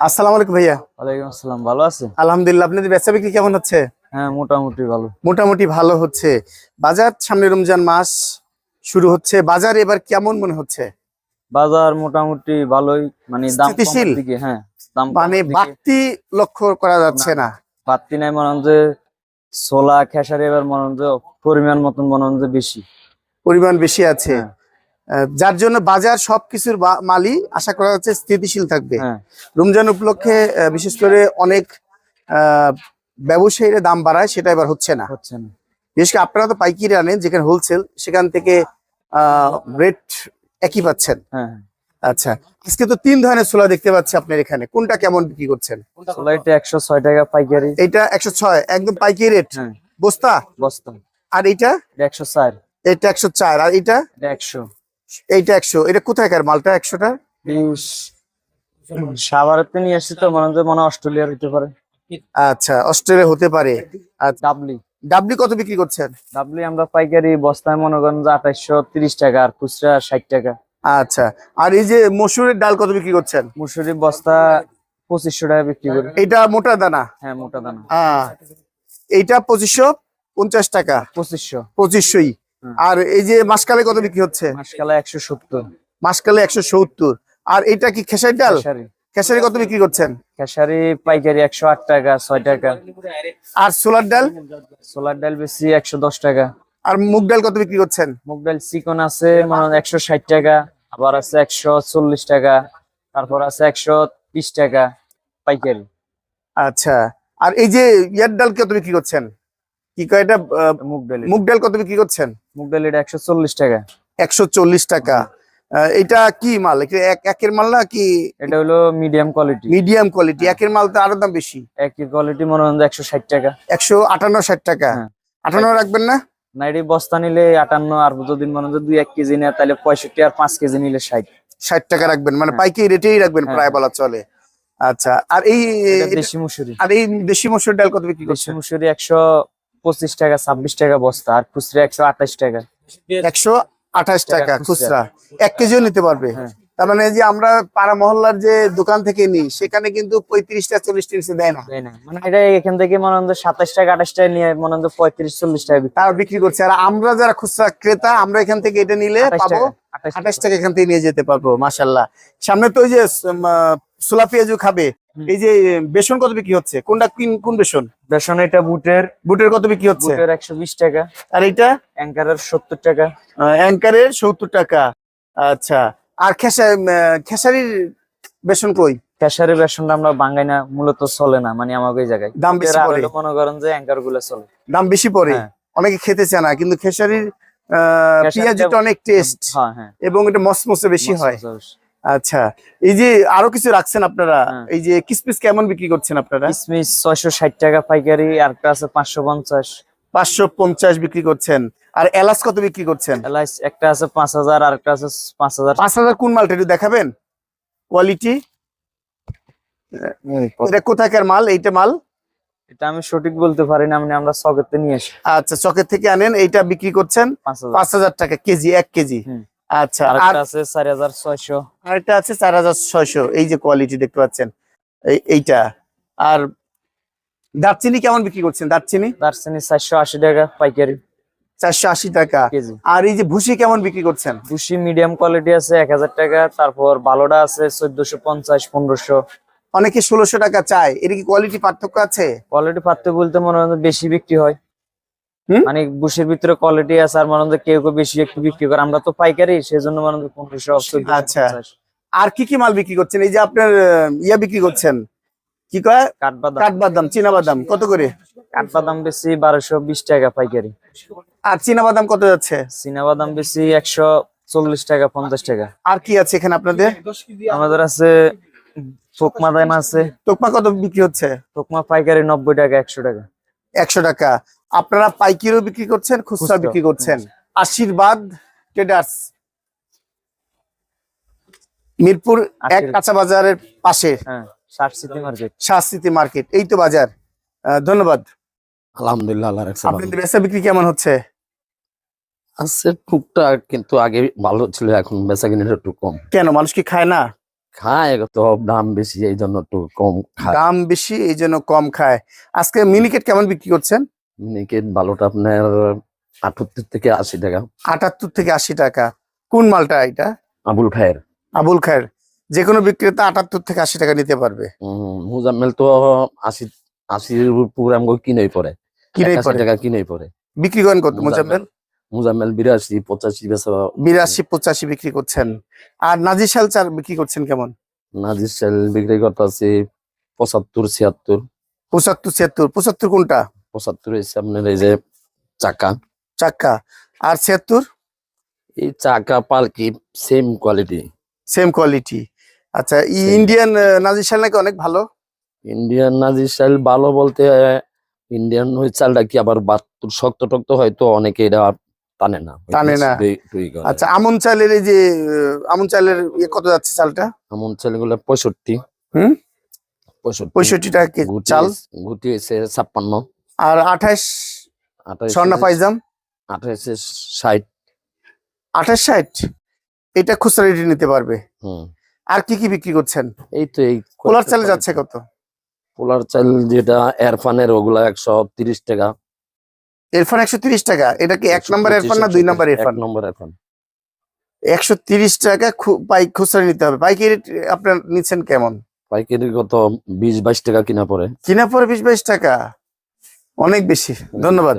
আসসালামু আলাইকুম ভাইয়া। ওয়ালাইকুম আসসালাম ভালো আছে আলহামদুলিল্লাহ আপনাদের বেচা বিক্রি কেমন হচ্ছে? হ্যাঁ মোটামুটি ভালো। মোটামুটি ভালো হচ্ছে। বাজার সামনে রমজান মাস শুরু হচ্ছে। বাজার এবার কেমন মনে হচ্ছে? বাজার মোটামুটি ভালোই মানে দাম স্থিতিশীল? হ্যাঁ দাম মানে বাড়তি লক্ষ্য করা যাচ্ছে না। বাড়তি নাই মনে যে ছোলা খেসারি এবার মনে যে পরিমাণ মতন মনে যে বেশি। পরিমাণ বেশি আছে। হ্যাঁ। যার জন্য বাজার সবকিছুর মালই আশা করা যাচ্ছে স্থিতিশীল থাকবে। হ্যাঁ। রমজান উপলক্ষে বিশেষ করে অনেক ব্যবসায়ীরা দাম বাড়ায় সেটা এবার হচ্ছে না। হচ্ছে না। বিশেষ করে আপনারা তো পাইকারি আনেন যেখানে হোলসেল সেখান থেকে রেট একই পাচ্ছেন। হ্যাঁ আচ্ছা আজকে তো তিন ধরনের ছোলা দেখতে পাচ্ছি আপনার এখানে। কোনটা কেমন বিক্রি করছেন? এটা একশো ছয় টাকা পাইকারি। এটা একশো ছয় একদম পাইকারি রেট হ্যাঁ। বস্তা? বস্তা। আর এটা একশো চার। এটা একশো চার আর এটা একশো। এইটা একশো এটা কোথায়কার মালটা একশোটা? সাভারেতে নিয়ে আসছি তো মনে হয় মনে অস্ট্রেলিয়ার হতে পারে। আচ্ছা অস্ট্রেলিয়া হতে পারে। আচ্ছা। ডাবলি। ডাবলি কত বিক্রি করছেন? ডাবলি আমরা পাইকারি বস্তায় মনে করেন যে আঠাইশশো তিরিশ টাকা আর খুচরা ষাট টাকা। আচ্ছা আর এই যে মসুরের ডাল কত বিক্রি করছেন? বস্তা পঁচিশশো টাকা বিক্রি করি। মোটা দানা? হ্যাঁ মোটা দানা। এইটা পঁচিশশো পঞ্চাশ টাকা। পঁচিশশো। পঁচিশশোই। আর এই যে মাসকালে কত বিক্রি হচ্ছে? মাসকালা একশো সত্তর। মাসকালে একশো সত্তর। আর এটা কি খেসারি ডাল? খেসারি। খেসারি কত বিক্রি করছেন? খেসারি পাইকারি একশো আট টাকা ছয় টাকা। আর সোলার ডাল? সোলার ডাল বেশি একশো দশ টাকা। আর মুগ ডাল কত বিক্রি করছেন? মুগ ডাল চিকন আছে মানে একশো ষাট টাকা। আবার আছে একশো চল্লিশ টাকা। তারপর আছে একশো বিশ টাকা পাইকারি। আচ্ছা। আর এই যে ইয়ার ডাল কত বিক্রি করছেন? কি কয় এটা? আহ, মুগ ডাল মুগ ডাল কত বিক্রি করছেন? মুগ ডাল এটা একশো চল্লিশ টাকা। একশো চল্লিশ টাকা। এটা কি মাল? এক- একের মাল না কি? এটা হলো মিডিয়াম কোয়ালিটি মিডিয়াম কোয়ালিটি একের মাল তো আরও দাম বেশি। কোয়ালিটি মনে হয় একশো ষাট টাকা। একশো আটান্ন ষাট টাকা। হ্যাঁ। আটান্ন রাখবেন না? না এটি বস্তা নিলে আটান্ন আর যদি মনে হয় দুই এক কেজি নেয় তাহলে পঁয়ষট্টি আর পাঁচ কেজি নিলে ষাট। ষাট টাকা রাখবেন। মানে হ্যাঁ। পাইকারি রেটেই রাখবেন হ্যাঁ, প্রায়। বলা চলে। আচ্ছা আর এই দেশি মুসুরি। আর এই দেশি মসুর ডাল কত বিক্রি দেশি করছেন? মুসুরি একশো পঁচিশ টাকা ছাব্বিশ টাকা বস্তা আর খুচরা একশো আঠাশ টাকা। একশো আঠাশ টাকা খুচরা। এক কেজিও নিতে পারবে। হ্যাঁ। তার মানে যে আমরা পাড়া মহল্লার যে দোকান থেকে নিই সেখানে কিন্তু পঁয়ত্রিশটা চল্লিশ তিরিশে দেয় না। মানে এটা এখান থেকে মনে হয় সাতাশ টাকা আঠাশ টাকা নিয়ে মনে হয় পঁয়ত্রিশ চল্লিশ টাকা বিক্রি। তারা বিক্রি করছে। আর আমরা যারা খুচরা ক্রেতা আমরা এখান থেকে এটা নিলে 28 পাবো আঠাশ টাকা। এখান থেকে নিয়ে যেতে পারব মাসাল্লাহ সামনে তো ওই যে সোলাপিয়াজু খাবে। এই যে বেসন কত বিক্রি হচ্ছে? কোনটা কোন- কোন বেসন? বেসন এটা বুটের। বুটের কত বিক্রি হচ্ছে? বুটের একশো বিশ টাকা। আর এইটা? অ্যাঙ্কারের সত্তর টাকা। অ্যাঙ্কারের সত্তর টাকা। আচ্ছা। আর খেসা খেসারির বেসন কই? খেসারির বেসনটা আমরা বাঙ্গাই না মূলত চলে না মানে আমাকে এই জায়গায়। দাম বেশি পড়ে। মনে করেন যে অ্যাঙ্কারগুলো চলে। দাম বেশি পড়ে। হ্যাঁ। অনেকে খেতে চায় না কিন্তু খেসারির খেসারিটা- অনেক টেস্ট হ্যাঁ হ্যাঁ। এবং এটা মসমসে বেশি হয়। আচ্ছা এই যে আরও কিছু রাখছেন আপনারা হ্যাঁ। এই যে কিসমিস কেমন বিক্রি করছেন আপনারা? কিসমিস ছয়শো ষাট টাকা পাইকারি আর একটা আছে পাঁচশো পঞ্চাশ। পাঁচশো পঞ্চাশ বিক্রি করছেন। আর এলাচ কত বিক্রি করছেন? এলাইচ একটা আছে পাঁচ হাজার আর একটা আছে পাঁচ হাজার। পাঁচ হাজার কোন মালটা একটু দেখাবেন? কোয়ালিটি এটা কোথাকার মাল? এইটা মাল? এটা আমি সঠিক বলতে পারি না মানে আমরা চকেতে নিয়ে আসি। আচ্ছা চকের থেকে আনেন এইটা বিক্রি করছেন পাঁচ হাজার। পাঁচ হাজার টাকা কেজি এক কেজি। হুম। আচ্ছা আর আছে ছয়শো। আরেকটা আছে চার হাজার ছয়শো। এই যে কোয়ালিটি দেখতে পাচ্ছেন এই- এইটা। আর দারচিনি কেমন বিক্রি করছেন? দারচিনি? দারচিনি চারশো আশি টাকা পাইকারি। চারশো আশি টাকা। আর এই যে ভুসি কেমন বিক্রি করছেন? বুসি মিডিয়াম কোয়ালিটি আছে এক হাজার টাকা তারপর ভালোটা আছে চোদ্দশো পঞ্চাশ পনেরোশো। অনেকে ষোলোশো টাকা চায়। এর কি কোয়ালিটি পার্থক্য আছে? কোয়ালিটি পার্থক্য বলতে মনে হয় বেশি বিক্রি হয়? মানে বুসির ভিতরে কোয়ালিটি আছে আর মনে কেউ কেউ বেশি একটু বিক্রি করে। আমরা তো পাইকারি সেজন্য মনে হয় পনেরোশো আচ্ছা। আর কি কি মাল বিক্রি করছেন? এই যে আপনার ইয়া বিক্রি করছেন। কি কয়? কাঠবাদাম। কাঠবাদাম চীনাবাদাম কত করে? কাঠবাদাম বেশি বারোশো বিশ টাকা পাইকারি। আর চীনাবাদাম কত যাচ্ছে? চীনাবাদাম বেশি একশো চল্লিশ টাকা পঞ্চাশ টাকা। আর কি আছে এখানে আপনাদের? আমাদের আছে তোকমা দাম আছে। তোকমা কত বিক্রি হচ্ছে? তোকমা পাইকারি নব্বই টাকা একশো টাকা। একশো টাকা। আপনারা পাইকিরও বিক্রি করছেন খুচরা বিক্রি করছেন। আশীর্বাদ ট্রেডার্স। মিরপুর এক কাঁচা বাজারের পাশে। হ্যাঁ ষাট সিটি মার্কেট। শাহস্মৃতি মার্কেট এই তো বাজার। ধন্যবাদ। আলহামদুলিল্লাহ আল্লাহ রাখছে ভালো। আপনাদের বেচা বিক্রি কেমন হচ্ছে? আছে টুকটাক কিন্তু আগে ভালো ছিল এখন বেচা কিনে একটু কম। কেন মানুষ কি খায় না? খায় তো দাম বেশি এই জন্য একটু কম খায়। দাম বেশি এই জন্য কম খায়। আজকে মিনিকেট কেমন বিক্রি করছেন? নিকেট ভালোটা আপনার আটাত্তর থেকে আশি টাকা। আটাত্তর থেকে আশি টাকা। কোন মালটা এটা? আবুল খায়ের। আবুল খায়ের। যে কোনো বিক্রেতা আটাত্তর থেকে আশি টাকা নিতে পারবে। মুজাম্মেল তো আশি আশির উপর আমাকে কিনেই পড়ে। কিনেই পরে টাকা কিনেই পড়ে। বিক্রি করেন কত মোজাম্মেল মুজাম্মেল? বিরাশি পঁচাশি বেচা বিরাশি পঁচাশি বিক্রি করছেন। আর নাজি শাল চার বিক্রি করছেন কেমন? নাজির সেল বিক্রি করতেছি পঁচাত্তর ছিয়াত্তর। পঁচাত্তর ছিয়াত্তর। পঁচাত্তর কোনটা? পঁচাত্তর হচ্ছে আপনার এই যে চাকা। চাকা। আর ছিয়াত্তর এই চাকা পালকি সেম কোয়ালিটি সেম কোয়ালিটি আচ্ছা ইন্ডিয়ান নাজির শাল নাকি অনেক ভালো? ইন্ডিয়ান নাজির চাল ভালো বলতে ইন্ডিয়ান ওই চালটা কি আবার বাত্তর শক্ত টক্ত হয়তো অনেকে এটা টানে না। টানে না। আচ্ছা আমন চালের এই যে আমন চালের ইয়ে কত যাচ্ছে চালটা? এমন চালগুলো পঁয়ষট্টি। হুম? পঁয়ষট্টি। পঁয়ষট্টি টাকা চাল? গুটি হয়েছে ছাপ্পান্ন। আর আঠাশ স্বর্ণা পাইজাম আঠাশে ষাট। আঠাশ ষাট এটা খুচরা রেটে নিতে পারবে। হুম। আর কি কি বিক্রি করছেন? এই তো এই কোলার চালে যাচ্ছে কত? পোলার চাল যেটা এরফানের ওগুলা একশো তিরিশ টাকা। এরফান একশো তিরিশ টাকা এটা কি এক নম্বর এরফান না দুই নম্বর এরফান? নম্বর এরফান। একশো তিরিশ টাকা খু- পাই খুচরা নিতে হবে। পাইকারি রেট আপনার নিচ্ছেন কেমন? পাইকারি কত বিশ বাইশ টাকা কিনা পড়ে। কিনা পরে বিশ বাইশ টাকা। অনেক বেশি। ধন্যবাদ।